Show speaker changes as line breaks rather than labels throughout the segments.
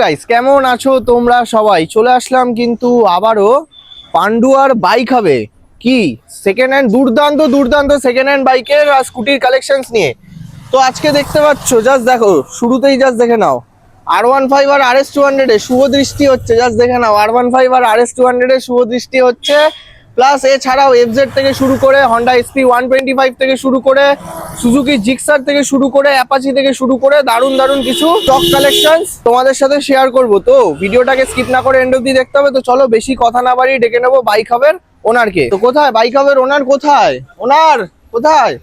Guys কেমন আছো তোমরা সবাই? চলে আসলাম কিন্তু আবারও পান্ডুয়ার বাইক হবে। কি? সেকেন্ড হ্যান্ড দুর্দান্ত দুর্দান্ত সেকেন্ড হ্যান্ড বাইকের আর স্কুটির কালেকশনস নিয়ে। তো আজকে দেখতে পাচ্ছ জাস্ট দেখো, শুরুতেই জাস্ট দেখে নাও। আর ওয়ান ফাইভ আর আর এস টু হান্ড্রেডে শুভ দৃষ্টি হচ্ছে। জাস্ট দেখে নাও আর ওয়ান ফাইভ আর আর এস টু হান্ড্রেডে শুভ দৃষ্টি হচ্ছে। প্লাস এছাড়াও এফজেড থেকে শুরু করে Honda SP one twenty five থেকে শুরু করে সুজুকি জিক্সার থেকে শুরু করে অ্যাপাচি থেকে শুরু করে দারুণ দারুণ কিছু স্টক কালেকশন তোমাদের সাথে শেয়ার করব। তো ভিডিওটাকে স্কিপ না করে এন্ড অব্দি দেখতে হবে। তো চলো বেশি কথা না বাড়িয়ে ডেকে নেব বাইক হাবের ওনারকে তো কোথায়? বাইক হাবের ওনার কোথায়? ওনার কোথায়।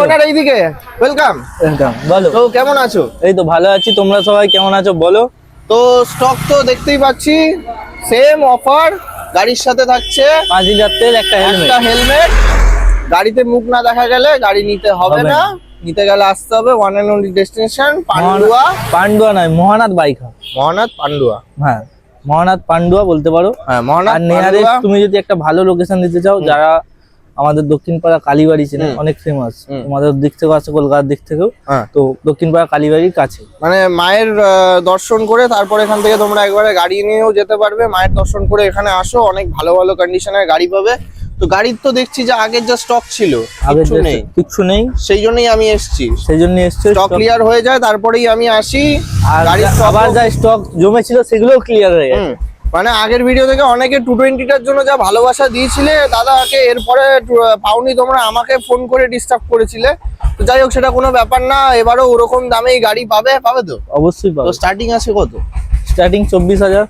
ওনার এইদিকে। ওয়েলকাম
ওয়েলকাম বলো।
তো কেমন আছো?
এই তো ভালো আছি। তোমরা সবাই কেমন আছো? বলো।
তো স্টক তো দেখতেই পাচ্ছি। সেম অফার গাড়ির সাথে থাকছে
পাঁচ হাজার তেল একটা হেলমেট
একটা হেলমেট গাড়িতে মুখ না দেখা গেলে গাড়ি নিতে হবে না। নিতে গেলে আসতে হবে one and only destination Pandua.
Pandua নয় মহানাথ বাইক
মহানাথ পান্ডুয়া।
হ্যাঁ মহানাথ পান্ডুয়া বলতে পারো।
হ্যাঁ মহানাথ
আর নিয়ারেস্ট তুমি যদি একটা ভালো লোকেশন দিতে চাও যারা আমাদের দক্ষিণপাড়া কালীবাড়ি চেনে অনেক ফেমাস
হুম।
তোমাদের দিক থেকেও আছে কলকাতার দিক থেকেও।
হ্যাঁ।
তো দক্ষিণপাড়া কালীবাড়ির কাছে।
মানে মায়ের দর্শন করে তারপর এখান থেকে তোমরা একবারে গাড়ি নিয়েও যেতে পারবে। মায়ের দর্শন করে এখানে আসো অনেক ভালো ভালো কন্ডিশনের গাড়ি পাবে। তো গাড়ির তো দেখছি যে আগের যা স্টক ছিল
আগে
কিছু নেই।
নেই।
সেই জন্যই আমি এসেছি।
সেই জন্য এসছে
স্টক ক্লিয়ার হয়ে যায় তারপরেই আমি আসি।
আর
গাড়ির
আবার যা স্টক জমেছিল সেগুলোও ক্লিয়ার হয়ে
হুম। মানে আগের ভিডিও থেকে অনেকে টু টোয়েন্টিটার জন্য যা ভালোবাসা দিয়েছিলে দাদাকে এরপরে পাওনি তোমরা আমাকে ফোন করে ডিস্টার্ব করেছিলে। তো যাই হোক সেটা কোনো ব্যাপার না এবারও ওরকম দামেই গাড়ি পাবে পাবে তো?
অবশ্যই পাবো।
স্টার্টিং আছে কত?
স্টার্টিং চব্বিশ হাজার।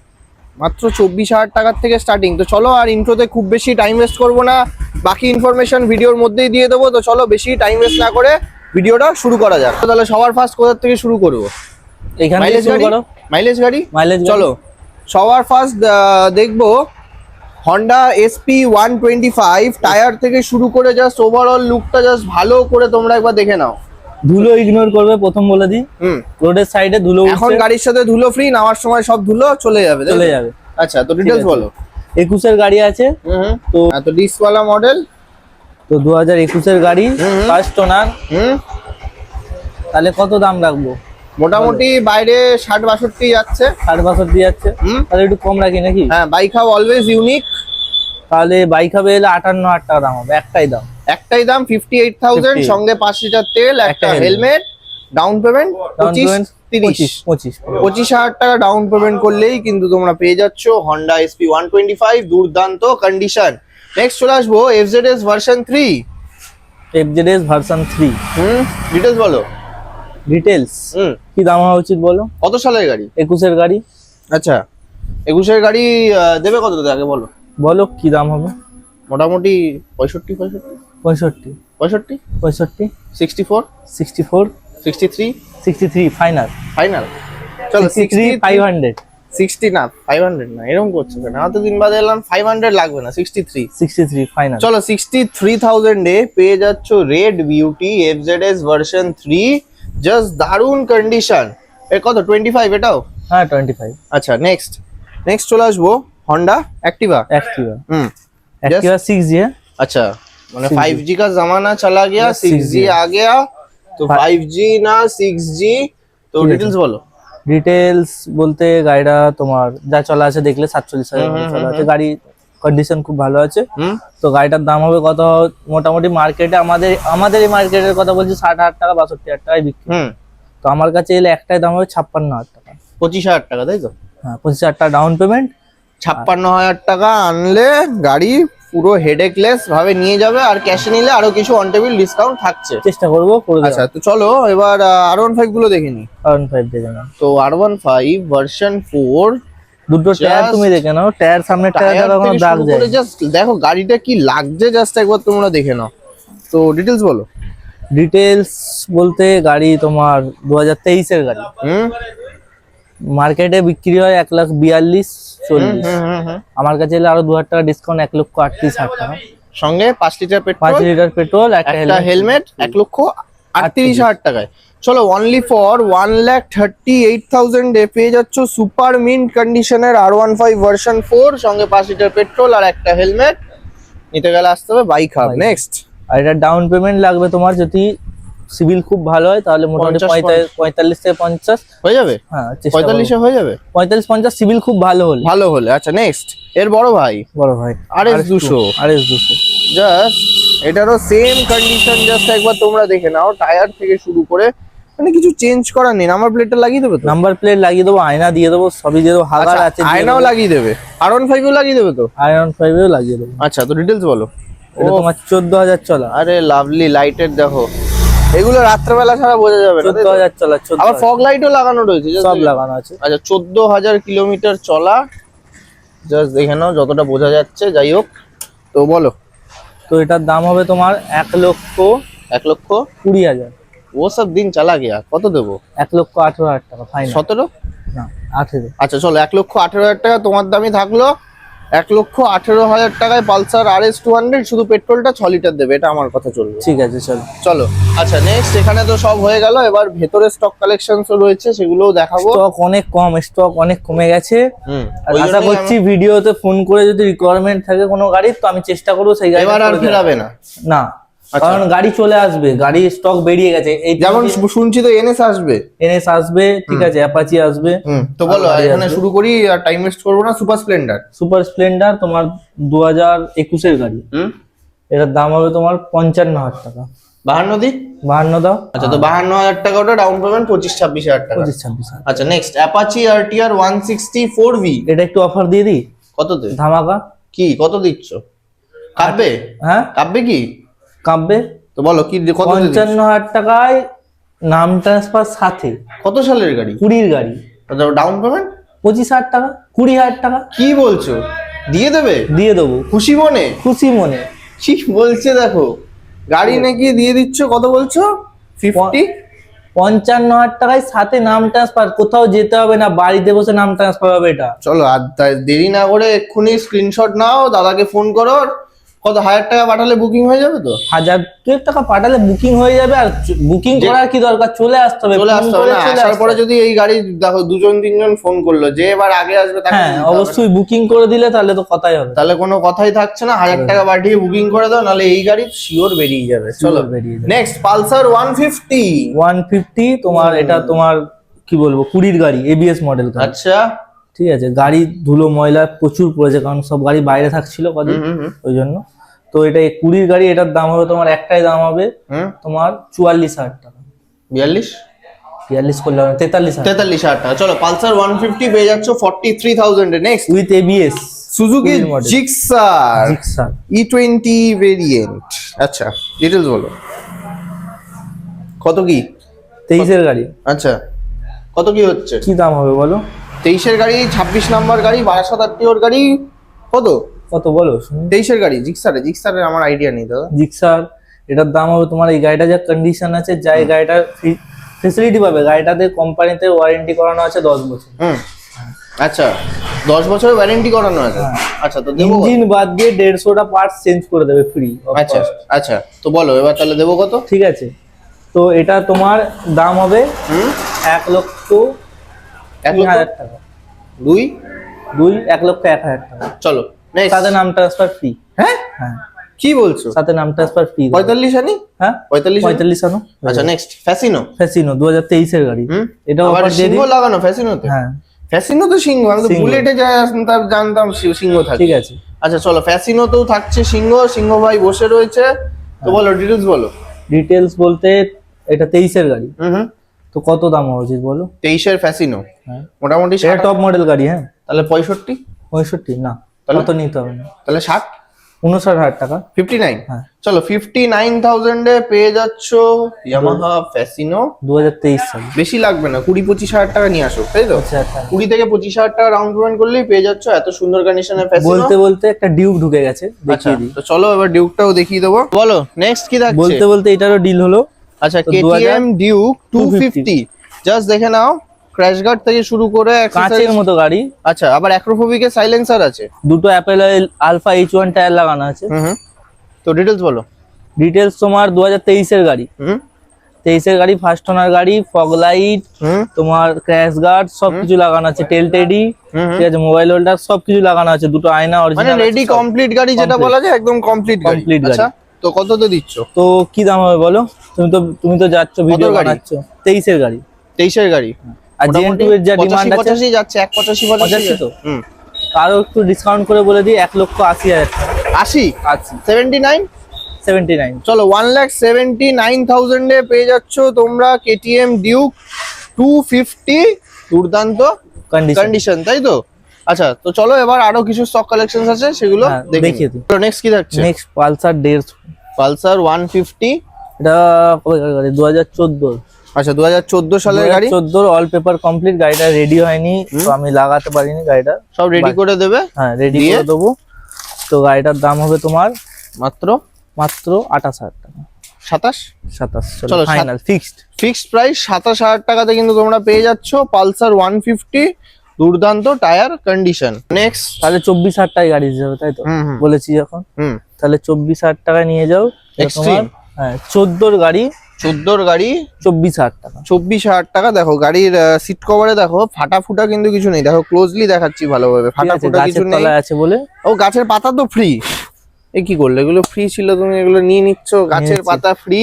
মাত্র চব্বিশ হাজার টাকার থেকে স্টার্টিং তো চলো আর ইন্ট্রোতে খুব বেশি টাইম ওয়েস্ট করব না বাকি ইনফরমেশন ভিডিওর মধ্যেই দিয়ে দেবো। তো চলো বেশি টাইম ওয়েস্ট না করে ভিডিওটা শুরু করা যাক। তাহলে সবার ফার্স্ট কোথা থেকে শুরু করব?
এখান থেকে
মাইলেজ গাড়ি? মাইলেজ গাড়ি?
মাইলেজ
চলো। সবার ফার্স্ট দেখব Honda SP one twenty five tyre থেকে শুরু করে জাস্ট ওভারঅল লুকটা জাস্ট ভালো করে তোমরা একবার দেখে নাও।
ধুলো ইগনোর করবে প্রথম বলে দিই।
হুম।
রোডের সাইডে ধুলো
এখন গাড়ির সাথে ধুলো ফ্রি নামার সময় সব ধুলো চলে যাবে
চলে যাবে।
আচ্ছা তো ডিটেলস বলো।
একুশের গাড়ি আছে। তো
তো তো ডিসওয়ালা মডেল
তো দু হাজার একুশের গাড়ি। First owner
hmm.
তাহলে কত দাম রাখব?
মোটামুটি বাইরে ষাট বাষট্টি যাচ্ছে।
ষাট বাষট্টি যাচ্ছে। তাহলে একটু কম রাখি নাকি?
হ্যাঁ বাইক হাব অলওয়েজ ইউনিক
তাহলে বাইক হবে এলে আটান্ন হাজার টাকা দাম হবে একটাই দাম।
একটাই দাম ফিফটি এইট থাউজেন্ড সঙ্গে পাঁচ লিটার তেল একটা হেলমেট ডাউন পেমেন্ট পঁচিশ তিরিশ।
পঁচিশ পঁচিশ।
হাজার টাকা ডাউন পেমেন্ট করলেই কিন্তু তোমরা পেয়ে যাচ্ছ Honda SP one twenty five দুর্দান্ত কন্ডিশন নেক্সট চলে আসব FZ S version three
FZS version three
hmm details বলো।
ডিটেলস কি দাম হওয়া উচিত বলো?
কত সালের গাড়ি?
একুশের গাড়ি।
আচ্ছা একুশের গাড়ি দেবে কত আগে বলো?
বলো কি দাম হবে?
মোটামুটি পঁয়ষট্টি পঁয়ষট্টি।
পঁয়ষট্টি।
পঁয়ষট্টি?
পঁয়ষট্টি।
Sixty four
sixty four
sixty three
sixty three final
final চলো
সিক্সটি ফাইভ হান্ড্রেড
সিক্সটি না ফাইভ হান্ড্রেড না এরকম করছ কেন? আমার তো দিন বাদে এলাম ফাইভ হান্ড্রেড লাগবে না sixty three
sixty three final
চলো সিক্সটি থ্রি থাউজেন্ডে পেয়ে যাচ্ছ red beauty FZ S version three just দারুণ কন্ডিশন এ কত টোয়েন্টি ফাইভ এটাও
হ্যাঁ টোয়েন্টি ফাইভ
আচ্ছা নেক্সট নেক্সট চলে আসবো হন্ডা অ্যাক্টিভা
एक्टिवा
হুম
एक्टिवा सिक्स जी है
अच्छा মানে
6G
फाइव जी का जमाना चला गया
Yes,
सिक्स
6G
जी आ गया तो
Fi-
फाइव जी ना सिक्स जी तो
ঠিক আছে।
ডিটেলস বলো
ডিটেলস বলতে গাড়িটা তোমার যা চলা আছে দেখলে সাতচল্লিশ হাজার
হুম,
মতো
হুম,
চলা
হুম,
আছে গাড়ি কন্ডিশন খুব ভালো আছে।
হুম?
তো গাড়িটার দাম হবে কত? মোটামুটি মার্কেটে আমাদের আমাদের এই মার্কেটের কথা বলছি ষাট হাজার টাকা বাষট্টি হাজার টাকায় বিক্রি।
হুম।
তো আমার কাছে এলে একটাই দাম হবে ছাপ্পান্ন হাজার টাকা।
পঁচিশ হাজার টাকা তাই তো?
হ্যাঁ পঁচিশ হাজার টাকা ডাউন পেমেন্ট
ছাপ্পান্ন হাজার টাকা আনলে গাড়ি পুরো হেডেকলেস ভাবে নিয়ে যাবে আর ক্যাশে নিলে আরও কিছু অন টেবিল ডিসকাউন্ট থাকছে।
চেষ্টা করব
আচ্ছা তো চলো এবার আর ওয়ান ফাইভগুলো দেখে নি।
কারণ ফাইভ দেখে নাও।
তো আর ওয়ান ফাইভ ভার্সন ফোর
দুটো টায়ার তুমি দেখে নাও টায়ার সামনে টায়ার কোনো দাগ যায়।
জাস্ট দেখো গাড়িটা কি লাগছে জাস্ট একবার তোমরা দেখে নাও। তো ডিটেলস বলো।
ডিটেলস বলতে গাড়ি তোমার দু হাজার তেইশের গাড়ি। মার্কেটে বিক্রি হয় এক লাখ বিয়াল্লিশ চল্লিশ। আমার কাছে এলে আরও দু হাজার টাকা ডিসকাউন্ট এক লক্ষ আটত্রিশ হাজার টাকা।
সঙ্গে পাঁচ লিটার
পাঁচ
পেট্রোল
লিটার পেট্রোল একটা হেলমেট
এক লক্ষ আটত্রিশ হাজার টাকায়। চলো only for one lakh thirty eight thousand এ পেয়ে যাচ্ছ সুপার মিন্ট কন্ডিশনের আর ওয়ান ফাইভ ভার্সন ফোর সঙ্গে পাঁচ লিটার পেট্রোল আর একটা হেলমেট নিতে গেলে আসতে হবে বাইক হাব নেক্সট
আর এটা ডাউন পেমেন্ট লাগবে তোমার যদি সিভিল খুব ভালো হয় তাহলে মোটামুটি পঁয়তাল্লিশ পঁয়তাল্লিশ থেকে পঞ্চাশ।
হয়ে যাবে?
হ্যাঁ
পঁয়তাল্লিশে হয়ে যাবে?
পঁয়তাল্লিশ পঞ্চাশ সিভিল খুব ভালো হলে।
ভালো হলে আচ্ছা নেক্সট এর বড় ভাই?
বড় ভাই।
আর এস দুশো।
আর এস দুশো।
জাস্ট এটারও সেম কন্ডিশন জাস্ট একবার তোমরা দেখে নাও টায়ার থেকে শুরু করে মানে কিছু চেঞ্জ করার নেই নাম্বার প্লেটটা লাগিয়ে দেবে তো?
নাম্বার প্লেট লাগিয়ে দেবো আয়না দিয়ে দেবো সবই দিয়ে দেবো হাগার আছে
আচ্ছা, আয়নাও লাগিয়ে দেবে। আর ওয়ান ফাইভও লাগিয়ে দেবে তো?
আয়রন ফাইভেও লাগিয়ে দেবো।
আচ্ছা তো ডিটেলস বলো।
এটা তোমার চোদ্দ হাজার চলা।
আরে লাভলি লাইটের দেখো। এগুলো রাত্রেবেলা ছাড়া বোঝা যাবে না
চোদ্দ হাজার চলা চোদ্দ
আবার ফগ লাইটও লাগানো রয়েছে
সব লাগানো আছে।
আচ্ছা চোদ্দ হাজার কিলোমিটার চলা জাস্ট দেখে নাও যতটা বোঝা যাচ্ছে যাই হোক। তো বলো।
তো এটার দাম হবে তোমার এক লক্ষ
এক লক্ষ
কুড়ি হাজার।
ও সব দিন চালা গিয়া কত দেবো?
এক লক্ষ আঠেরো হাজার টাকা ফাইনাল
সতেরো?
না আঠেরো।
আচ্ছা চলো এক লক্ষ আঠেরো হাজার টাকা তোমার দামই থাকল। এক লক্ষ আঠেরো হাজার টাকায় Pulsar R S two hundred শুধু পেট্রোলটা ছ লিটার দেবে এটা আমার কথা চলবে।
ঠিক আছে চলো।
চলো আচ্ছা নেক্সট এখানে তো সব হয়ে গেল এবার ভেতরে স্টক কালেকশনসও রয়েছে সেগুলোও দেখাবো।
স্টক অনেক কম স্টক অনেক কমে গেছে। আর আশা করছি ভিডিওতে ফোন করে যদি রিকোয়ারমেন্ট থাকে কোনো গাড়ির তো আমি চেষ্টা করব সেই গাড়ি
এবার আর ফেরাবে না।
না। কারণ গাড়ি চলে আসবে গাড়ি স্টক বেরিয়ে গেছে। এই
যেমন শুনছি তো এনএস আসবে।
এনএস আসবে ঠিক আছে অ্যাপাচি আসবে।
তো বলো এখানে শুরু করি আর টাইম ওয়েস্ট করব না সুপার স্প্লেন্ডার
সুপার স্প্লেন্ডার তোমার দু হাজার একুশের গাড়ি।
হুম।
এটার দাম হবে তোমার পঞ্চান্ন হাজার টাকা।
বাহান্ন দি?
বাহান্ন দাও।
আচ্ছা তো বাহান্ন হাজার টাকা ওটা ডাউন পেমেন্ট পঁচিশ ছাব্বিশ হাজার টাকা।
পঁচিশ ছাব্বিশ হাজার।
আচ্ছা next Apache R TR one sixty four V
এটা একটু অফার দিয়ে দিই?
কততে?
ধামাকা।
কি কত দিচ্ছ? কাঁপবে
হ্যাঁ?
কাঁপবে কি?
কাঁপবে
তো বলো কি কত
পঞ্চান্ন হাজার টাকায় নাম ট্রান্সফার সাথে।
কত সালের গাড়ি?
কুড়ির গাড়ি।
ডাউন পেমেন্ট
পঁচিশ হাজার টাকা কুড়ি হাজার টাকা।
কি বলছো? দিয়ে দেবে?
দিয়ে দেবো।
খুশি মনে?
খুশি মনে।
কি বলছে দেখো? গাড়ি নাকি দিয়ে দিচ্ছ? কত বলছো? ফিফটি
পঞ্চান্ন হাজার টাকায় সাথে নাম ট্রান্সফার কোথাও যেতে হবে না বাড়িতে বসে নাম ট্রান্সফার হবে এটা।
চলো আর দেরি না করে এক্ষুনি স্ক্রিনশট নাও দাদাকে ফোন করো কত হাজার টাকা পাঠালে বুকিং হয়ে যাবে তো?
হাজার দুয়েক টাকা পাঠালে বুকিং হয়ে যাবে আর বুকিং করার কি দরকার? চলে আসতে হবে।
চলে আসতে হবে আসার পরে যদি এই গাড়ি দেখো দুজন তিনজন ফোন করল যে এবার আগে আসবে
হ্যাঁ অবশ্যই বুকিং করে দিলে তাহলে তো কথাই হবে।
তাহলে কোনো কথাই থাকছে না হাজার টাকা পাঠিয়ে বুকিং করে দাও নাহলে এই গাড়ি শিওর বেরিয়ে যাবে। চলো
বেরিয়ে যাবে।
Next Pulsar one fifty
one fifty তোমার এটা তোমার কি বলব কুড়ির গাড়ি এবিএস মডেল
আচ্ছা।
ঠিক আছে? গাড়ি ধুলো ময়লা প্রচুর পড়েছে কারণ সব গাড়ি বাইরে থাকছিল কদিন। ওই জন্য। তো এটা কুড়ির গাড়ি এটার দাম হবে তোমার একটাই দাম হবে তোমার চুয়াল্লিশ হাজার টাকা।
বিয়াল্লিশ?
বিয়াল্লিশ করলে হবে তেতাল্লিশ
তেতাল্লিশ হাজার টাকা। চলো পালসার ওয়ান ফিফটি পেয়ে যাচ্ছ forty three thousand next
with ABS
Suzuki
কুড়ির model।
জিক্সার
জিক্সার
ই টোয়েন্টি ভেরিয়েন্ট আচ্ছা ডিটেলস বলো। কত কি?
তেইশের গাড়ি।
আচ্ছা কত কি হচ্ছে?
কি দাম হবে বলো?
তেইশের গাড়ি ছাব্বিশ নাম্বার গাড়ি বারাসাত আটটিওর গাড়ি কত?
কত বলো
তেইশের গাড়ি জিক্সারে জিক্সারের আমার আইডিয়া নেই দাদা।
জিক্সার এটার দাম হবে তোমার এই গাড়িটা যা কন্ডিশন আছে যা এই গাড়িটার ফেসিলিটি পাবে। গাড়িটাতে কোম্পানিতে ওয়ারেন্টি করানো আছে দশ বছর।
হুম। আচ্ছা দশ বছরের ওয়ারেন্টি করানো আছে? আচ্ছা তো দেবো
ইঞ্জিন বাদ দিয়ে দেড়শোটা পার্টস চেঞ্জ করে দেবে ফ্রি
আচ্ছা আচ্ছা তো বলো এবার তাহলে দেবো কত?
ঠিক আছে। তো এটা তোমার দাম হবে এক লক্ষ
এক
হাজার টাকা।
দুই?
দুই এক লক্ষ এক হাজার টাকা।
চলো
সাথে নাম ট্রান্সফার ফ্রি
হ্যাঁ?
হ্যাঁ।
কি বলছো?
সাথে নাম ট্রান্সফার ফ্রি
পঁয়তাল্লিশ আনি?
হ্যাঁ?
পঁয়তাল্লিশ?
পঁয়তাল্লিশ আনো।
আচ্ছা নেক্সট ফ্যাসিনো
ফ্যাসিনো দু হাজার তেইশের গাড়ি। এটা
আবার সিংহ লাগানো ফ্যাসিনোতে
হ্যাঁ।
ফ্যাসিনো তো সিংহ আমি তো বুলেটে আসতাম জানতাম সিংহ থাকে
ঠিক আছে।
আচ্ছা চলো ফ্যাসিনোতেও থাকছে সিংহ সিংহ ভাই বসে রয়েছে। তো বলো ডিটেলস বলো।
ডিটেলস বলতে এটা তেইশের গাড়ি।
হুম হুম।
তো কত দাম হওয়া উচিত বলো?
তেইশের ফ্যাসিনো মোটামুটি ষাট।
টপ মডেল গাড়ি হ্যাঁ?
তাহলে পঁয়ষট্টি?
পঁয়ষট্টি না
তাহলে?
তো নিতে হবে না।
তাহলে ষাট?
উনষাট হাজার টাকা।
Fifty nine?
হ্যাঁ।
চলো ফিফটি নাইন থাউজেন্ডে পেয়ে যাচ্ছ ইয়ামাহা ফ্যাসিনো
দু হাজার তেইশ সালে।
বেশি লাগবে না কুড়ি পঁচিশ হাজার টাকা নিয়ে আসো তাই তো?
আচ্ছা আচ্ছা
কুড়ি থেকে পঁচিশ হাজার টাকা রাউন্ড পেমেন্ট করলেই পেয়ে যাচ্ছ এত সুন্দর কন্ডিশনের ফ্যাসিনো
বলতে বলতে একটা ডিউক ঢুকে গেছে
আচ্ছা
দেখিয়ে দিই।
তো চলো এবার ডিউকটাও দেখিয়ে দেবো। বলো নেক্সট কি থাকছে?
বলতে বলতে এটারও ডিল হলো।
আচ্ছা KTM Duke two
250
fifty just দেখে নাও ক্র্যাশ গার্ড থেকে শুরু করে
কাঁচের মতো গাড়ি।
আচ্ছা আবার অ্যাক্রোফোবিকের সাইলেন্সার আছে।
দুটো Apollo Alpha H one tyre লাগানো আছে।
তো ডিটেলস বলো।
ডিটেলস তোমার দু হাজার তেইশের গাড়ি। তেইশের গাড়ি ফার্স্ট ওনার গাড়ি ফগ লাইট তোমার ক্র্যাশ গার্ড সবকিছু লাগানো আছে।
Tail tidy.
ঠিক আছে মোবাইল হোল্ডার সবকিছু লাগানো আছে। দুটো আয়না
মানে
অরিজিনাল
রেডি কমপ্লিট গাড়ি যেটা বলা যায় একদম কমপ্লিট
Complete গাড়ি।
তো কততে দিচ্ছ?
তো কি দাম হবে বলো? তুমি তো তুমি তো যাচ্ছ ভিডিও? বানাচ্ছ। তেইশের গাড়ি।
তেইশের গাড়ি?
আর জেন টু এর যা ডিমান্ড আছে
পঁচাশি যাচ্ছে এক পঁচাশি পঁচাশি
পঁচাশি তো?
হুম।
তারও একটু ডিসকাউন্ট করে বলে দিই এক লক্ষ আশি হাজার
আশি?
আশি।
সেভেন্টি নাইন
সেভেন্টি নাইন
চলো ওয়ান লাখ সেভেন্টি নাইন থাউজেন্ডে পেয়ে যাচ্ছ তোমরা কেটিএম ডিউক টু ফিফটি দুর্দান্ত
কন্ডিশন
কন্ডিশন তাই তো? আচ্ছা তো চলো এবার আরও কিছু স্টক কালেকশন আছে সেগুলো
হ্যাঁ,
দেখে
দেখিয়ে দিই।
নেক্সট কি থাকছে?
নেক্সট পালসার দেড়শো।
Pulsar one fifty.
এটা দু হাজার চোদ্দ।
আচ্ছা দু হাজার চোদ্দ সালের গাড়ি?
চোদ্দোর অল পেপার কমপ্লিট গাড়িটা রেডি হয়নি তো আমি লাগাতে পারিনি গাড়িটা।
সব রেডি করে দেবে?
হ্যাঁ রেডি করে দেবো। তো গাড়িটার দাম হবে তোমার
মাত্র?
মাত্র আঠাশ হাজার টাকা।
সাতাশ?
সাতাশ
চলো,
চলো ফাইনাল ফিক্সড
ফিক্সড প্রাইস সাতাশ হাজার টাকাতে কিন্তু তোমরা পেয়ে যাচ্ছ পালসার ওয়ান ফিফটি। দুর্দান্ত টায়ার কন্ডিশন নেক্সট
তাহলে চব্বিশ হাজার টাকায় গাড়ি হবে তাই তো? বলেছি যখন।
হুম।
তাহলে চব্বিশ হাজার টাকায় নিয়ে যাও।
Extreme?
হ্যাঁ চোদ্দোর গাড়ি
চোদ্দোর গাড়ি।
চব্বিশ হাজার টাকা।
চব্বিশ হাজার টাকা দেখো গাড়ির সিট কভারে দেখো ফাটা ফুটা কিন্তু কিছু নেই। দেখো ক্লোজলি দেখাচ্ছি ভালোভাবে। ফাটা ফুটা কিছু নেই।
তলায় আছে বলে।
ও গাছের পাতা তো ফ্রি এ কি করলে? এগুলো ফ্রি ছিল তুমি এগুলো নিয়ে নিচ্ছ। গাছের পাতা ফ্রি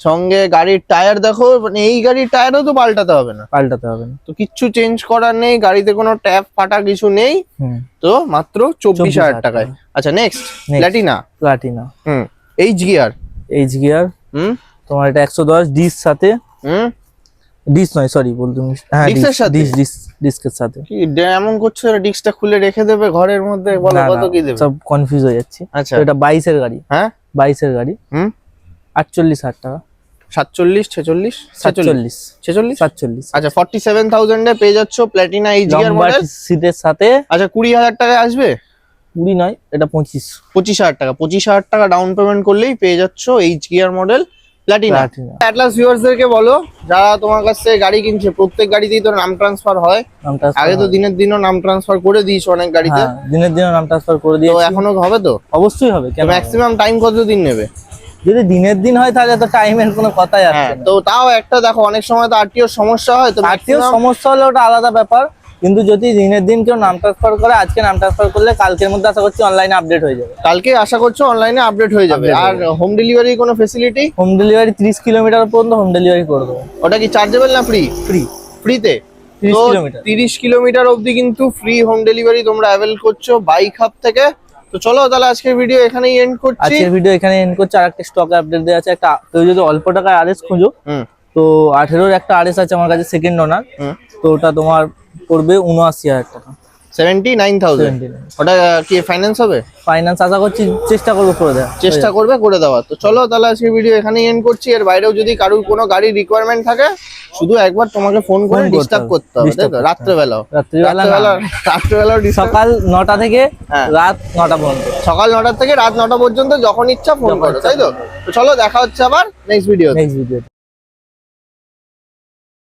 সঙ্গে গাড়ির টায়ার দেখো মানে এই গাড়ির টায়ারও তো পাল্টাতে হবে না।
পাল্টাতে হবে না।
তো কিচ্ছু চেঞ্জ করার নেই গাড়িতে কোনো ট্যাপ ফাটা কিছু নেই তো মাত্র চব্বিশ হাজার টাকায়। আচ্ছা
next.
Platina
Platina
hmm H gear
H gear
hmm.
তোমার এটা একশো দশ ডিস সাথে।
হুম।
ডিস নয় সরি বলতে হ্যাঁ
Disc এর সাথে?
ডিস ডিস ডিস্কের সাথে।
কি এমন করছ এটা ডিস্কটা খুলে রেখে দেবে ঘরের মধ্যে বলো কত কি দেবে?
সব কনফিউজ হয়ে যাচ্ছে।
আচ্ছা।
এটা বাইশের গাড়ি।
হ্যাঁ?
বাইশের গাড়ি।
হুম।
আটচল্লিশ হাজার টাকা।
সাতচল্লিশ ছেচল্লিশ? সাতচল্লিশ। ছেচল্লিশ?
সাতচল্লিশ।
আচ্ছা ফর্টি সেভেন থাউজেন্ডে পেয়ে যাচ্ছ প্ল্যাটিনা এইচ মডেল
সিটের সাথে।
আচ্ছা কুড়ি হাজার টাকায় আসবে?
কুড়ি নয় এটা পঁচিশ।
পঁচিশ হাজার টাকা। পঁচিশ হাজার টাকা ডাউন পেমেন্ট করলেই পেয়ে যাচ্ছ H gear model Platina
Platina
at last ভিউয়ার্সদেরকে বলো যারা তোমার কাছ থেকে গাড়ি কিনছে প্রত্যেক গাড়িতেই তো নাম ট্রান্সফার হয়। আগে তো দিনের দিনও নাম ট্রান্সফার করে দিয়েছ অনেক গাড়িতে।
হ্যাঁ, দিনের দিনে নাম ট্রান্সফার করে দিয়েছি।
এখনও হবে তো?
অবশ্যই হবে?
ম্যাক্সিমাম টাইম কত দিন নেবে?
যদি দিনের দিন হয় তাহলে তো টাইমের কোনো কথাই আছে না।
তো তাও একটা দেখো অনেক সময় তো আরটিও সমস্যা হয় তো maximum-
সমস্যা হলে ওটা আলাদা ব্যাপার। কিন্তু যদি দিনের দিন কেউ নাম ট্রান্সফার করে আজকে নাম ট্রান্সফার করলে কালকের মধ্যে আশা করছি অনলাইনে আপডেট হয়ে যাবে।
কালকে আশা করছ অনলাইনে আপডেট হয়ে যাবে। আর হোম ডেলিভারি কোনো ফেসিলিটি
হোম ডেলিভারি ত্রিশ কিলোমিটার পর্যন্ত হোম ডেলিভারি করে দেবো।
ওটা কি চার্জেবল না ফ্রি
ফ্রি
ফ্রিতে
30।
তিরিশ কিলোমিটার অবধি কিন্তু ফ্রি হোম ডেলিভারি তোমরা অ্যাভেল করছ বাইক হাব থেকে। তো চলো তাহলে আজকের ভিডিও এখানেই এন্ড করছি।
আজকের ভিডিও এখানে এন্ড করছে। আর একটা স্টক আপডেট দেওয়া আছে। একটা কেউ যদি অল্প টাকায় আরএস খুঁজো তো আঠেরোর একটা আরএস আছে আমার কাছে সেকেন্ড ওনার তো ওটা তোমার পড়বে উনআশি হাজার টাকা।
সেভেন্টি নাইন থাউজেন্ড ওটা কি ফাইন্যান্স হবে?
ফাইন্যান্স আশা করছি চেষ্টা করব করে দেওয়া
চেষ্টা করবে করে দেওয়ার। তো চলো তাহলে আজকে ভিডিও এখানেই এন্ড করছি। এর বাইরেও যদি কারোর কোনো গাড়ির রিকোয়ারমেন্ট থাকে শুধু একবার তোমাকে ফোন করে ডিস্টার্ব করতে হবে। রাত্রেবেলাও।
রাত্রিবেলা।
রাত্রেবেলা রাত্রেবেলাও
সকাল নটা থেকে
হ্যাঁ।
রাত নটা পর্যন্ত।
সকাল নটা থেকে রাত নটা পর্যন্ত যখন ইচ্ছা ফোন করো তাই তো? তো চলো দেখা হচ্ছে আবার নেক্সট ভিডিও
নেক্সট ভিডিও